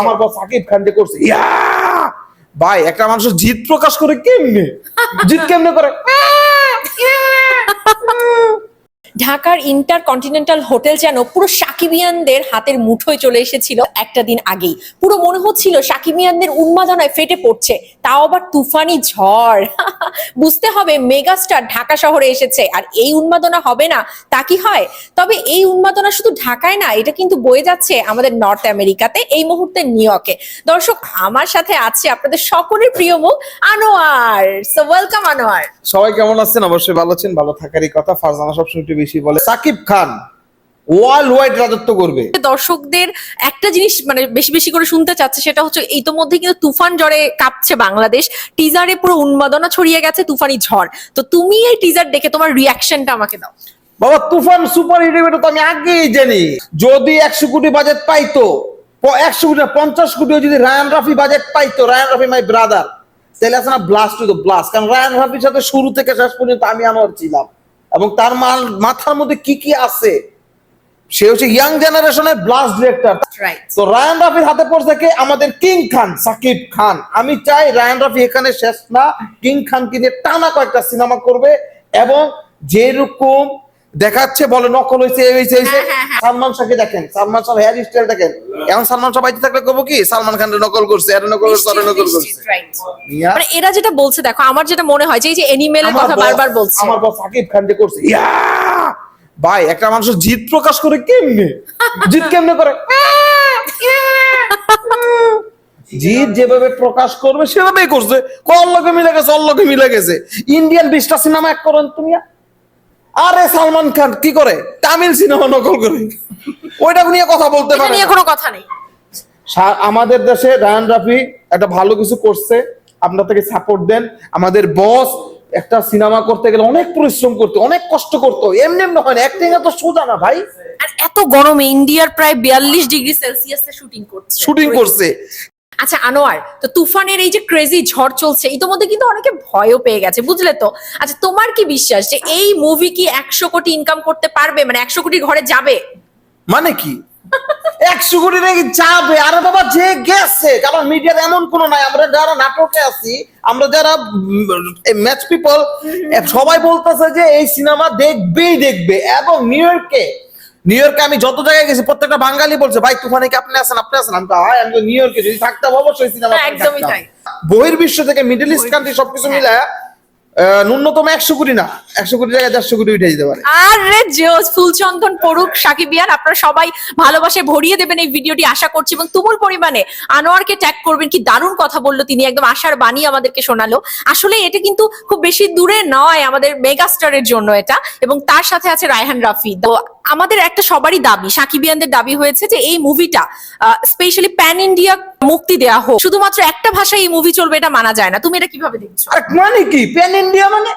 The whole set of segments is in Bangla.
আমার বস সাকিব খান যে করছে। ইয়া! ভাই, একটা মানুষের জিত প্রকাশ করে কেমনে? জিত কেমনে করে? ঢাকার ইন্টার কন্টিনেন্টাল হোটেল যেন পুরো সাকিবিয়ানদের হাতের মুঠোয় চলে এসেছিল একটা দিন আগেই। পুরো মনে হচ্ছিল সাকিবিয়ানদের উন্মাদনায় ফেটে পড়ছে, তাও আবার তুফানি ঝড়। বুঝতে হবে, মেগাস্টার ঢাকা শহরে এসেছে, আর এই উন্মাদনা হবে না, তা কি হয়? তবে এই উন্মাদনা শুধু ঢাকায় না, এটা কিন্তু বয়ে যাচ্ছে আমাদের নর্থ আমেরিকাতে, এই মুহূর্তে নিউ ইয়র্কে। দর্শক, আমার সাথে আছে আপনাদের সকলের প্রিয় মুখ আনোয়ার। So welcome Anwar. সবাই কেমন আছেন? অবশ্যই ভালো আছেন, ভালো থাকারই কথা। ফারজানা সবসময় একটু বেশি বলে সাকিব খান ওয়ার্ল্ড ওয়াইড রাজত্ব করবে। দর্শকদের একটা জিনিস মানে বেশি বেশি করে শুনতে চাচ্ছে সেটা হচ্ছে ইতোমধ্যে কিন্তু তুফান ঝড়ে কাঁপছে বাংলাদেশ। টিজারে পুরো উন্মাদনা ছড়িয়ে গেছে তুফানি ঝড়। তো তুমি এই টিজার দেখে তোমার রিয়াকশনটা আমাকে দাও। বাবা তুফান সুপার হিট তো আমি আগেই জানি। যদি একশো কোটি বাজেট পাইতো একশো কোটি পঞ্চাশ কোটি যদি রায়ান রাফি বাজেট পাইতো রায়ান রাফি মাই ব্রাদার তাহলে আছে না ব্লাস্ট হইতো ব্লাস্ট কারণ রায়ান রাফির সাথে শুরু থেকে শেষ পর্যন্ত আমি আনোয়ার ছিলাম। এবং তার মাথার মধ্যে কি কি আছে সে হচ্ছে ইয়াং জেনারেশনের ব্লাস্ট ডিরেক্টর তো রায়ান রাফির হাতে পড়ছে কে? আমাদের কিং খান সাকিব খান। আমি চাই রায়ান রাফি এখানে শেষ না। কিং খান কিনে টানা কয়েকটা সিনেমা করবে এবং যেরকম দেখাচ্ছে বলে নকল হয়েছে এই হয়েছে। হ্যাঁ, হ্যাঁ, হ্যাঁ। সালমান শাহকে দেখেন সালমান শাহ হেয়ার স্টাইল দেখেন। এখন সালমান শাহ বাইতে থাকলে করব কি? সালমান খান নকল করছে এর নকল করছে ওরে নকল করছে। মানে এরা যেটা বলছে দেখো আমার যেটা মনে হয় যে এই যে এনিমেলের কথা বারবার বলছে। আমার বস সাকিব খান যে করছে ইয়া! ভাই একটা মানুষের জিত প্রকাশ করে কেমনে? জিত কেমনে করে? জিত যেভাবে প্রকাশ করবে সেভাবেই করছে। কল্লকে মিলে গেছে অল্লকে মিলে গেছে। ইন্ডিয়ান বিশটা সিনেমা এক করেন তুমি আরে সালমান খান কি করে? তামিল সিনেমা নকল করে। ওইটা নিয়ে কথা বলতে পারে নিয়ে কোনো কথা নেই। আমাদের দেশে রায়ান রাফি একটা ভালো কিছু করছে আপনার থেকে সাপোর্ট দেন। আমাদের বস একটা সিনেমা করতে গেলে অনেক পরিশ্রম করতে অনেক কষ্ট করতো। এমনি এমনি হয় না অ্যাক্টিং এত সোজা না ভাই। আর এত গরমে ইন্ডিয়ার প্রায় বিয়াল্লিশ ডিগ্রি সেলসিয়াসে শুটিং করছে। শুটিং করছে। আচ্ছা আনোয়ার, তো তুফানের এই যে ক্রেজি ঝড় চলছে, ইতোমধ্যে কিন্তু অনেকে ভয়ও পেয়ে গেছে, বুঝলে তো? আচ্ছা তোমার কি বিশ্বাস যে এই মুভি কি একশো কোটি ইনকাম করতে পারবে? মানে একশো কোটি ঘরে যাবে? মানে কি? একশো কোটি নাকি যাবে? আরে বাবা, যে গেছে, কারণ মিডিয়ার এমন কোনো নাই। আমরা যারা নাটকে আছি, আমরা যারা ম্যাচ পিপল সবাই বলতেছে যে এই সিনেমা দেখবেই দেখবে। এবং নিউ ইয়র্কে নিউ ইয়র্কে আমি যত জায়গায় গেছি প্রত্যেকটা বাঙালি বলছে ভাই তুফানে কি আপনি আছেন আপনি আছেন আমি হয় আমি নিউ ইয়র্কে যদি থাকতাম অবশ্যই সিনেমা হ্যাঁ, একদমই তাই। বহির্বিশ্ব থেকে মিডল ইস্ট কান্ট্রি সবকিছু। মিলায় ন্যূনতম একশো কোটি না, একশো কোটি জায়গায় দেড়শো কোটি উঠে যেতে পারে। আরে জোস, ফুলচন্দন, পড়ুক সাকিবিয়ান আপনারা সবাই ভালোবাসে ভরিয়ে দেবেন এই ভিডিওটি, আশা করছি। এবং তুমুল পরিমাণে আনোয়ারকে ট্যাগ করবেন, কি দারুণ কথা বলল তিনি, একদম আশার বাণী আমাদেরকে শোনালো। আসলে এটা কিন্তু খুব বেশি দূরে নয়, আমাদের মেগাস্টারের জন্য এটা, এবং তার সাথে আছে রায়হান রাফি। আমাদের একটা সবারই দাবি সাকিবিয়ানদের দাবি হয়েছে যে এই মুভিটা স্পেশালি প্যান ইন্ডিয়া মুক্তি দেয়া হোক। শুধুমাত্র একটা ভাষায় এই মুভি চলবে এটা মানা যায় না। তুমি এটা কীভাবে দেখছ? আরে মানে কি? প্যান ইন্ডিয়া মানে?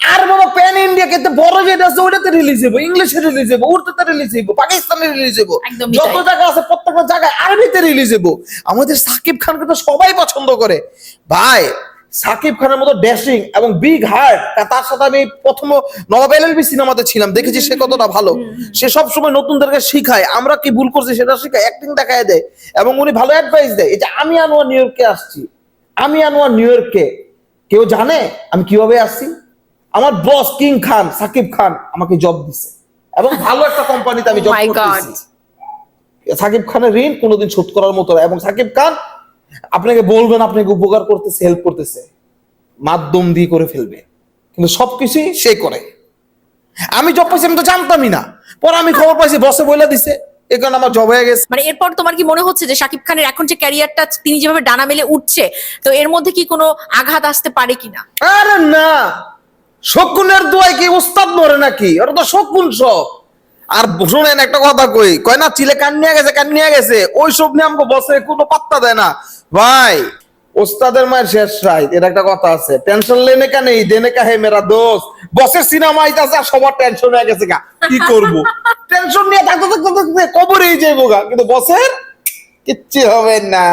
আর বাবা প্যান ইন্ডিয়া কিন্তু বড় যেটা আছে ওটাতে রিলিজ হবে ইংলিশে রিলিজ হবে উর্দুতে রিলিজ হবে পাকিস্তানে রিলিজ হবে যত জায়গা আছে প্রত্যেকটা জায়গায় আরবিতে রিলিজ হবে আমাদের সাকিব খানকে তো সবাই পছন্দ করে। ভাই সাকিব খানের মতো ড্যাশিং এবং বিগ হার্ট তার সাথে আমি প্রথম নবাব এলএলবি সিনেমাতে ছিলাম দেখেছি সে কতটা ভালো। সে সব সময় নতুনদেরকে শিখায় আমরা কি ভুল করছি সেটা শিখায় অ্যাক্টিং দেখায় দেয় এবং উনি ভালো অ্যাডভাইস দেয়। যে আমি আনোয়ার নিউ ইয়র্কে আসছি আমি আনোয়ার নিউ ইয়র্কে কেউ জানে আমি কীভাবে আসছি? আমার বস কিং খান সাকিব খান আমাকে জব দিছে এবং ভালো একটা কোম্পানিতে আমি জব Oh করতেছি। সাকিব খানের ঋণ কোনোদিন শোধ করার মতো এবং সাকিব খান আপনাকে বলবেন আপনাকে উপকার করতেছে হেল্প করতেছে। মাধ্যম দিয়ে করে ফেলবে। কিন্তু সবকিছুই সে করে। আমি জব পাইছি আমি তো জানতামই না। পরে আমি খবর পাইছি বসে বলে দিছে। কারণে আমার জব হয়ে গেছে। মানে এরপর তোমার কি মনে হচ্ছে যে শাকিব খানের এখন যে ক্যারিয়ারটা তিনি যেভাবে ডানা মেলে উঠছে তো এর মধ্যে কি কোনো আঘাত আসতে পারে কিনা? আরে না! শকুনের দোয়াই কি উস্তাদ মরে নাকি? ওটা তো শকুন সব। আর শুনেন একটা কথা কই কয় না চিলে কান্নিয়া গেছে কান্নিয়া গেছে। ওই সব নিয়ে আমাকে বসে কোনো পাত্তা দেয় না। ভাই। ওস্তাদের মায়ের শেষ রাইট এটা একটা কথা আছে। টেনশন লেনে কা নেই দেনে কা হে মেরা দোষ। বসের সিনেমা আইতাছে আর সবার টেনশন হয়ে গেছে গা। কি করব? টেনশন নিয়ে থাকতে থাকতে থাকতে কবরেই যাইবো গা। কিন্তু বসের কিচ্ছু হবে না!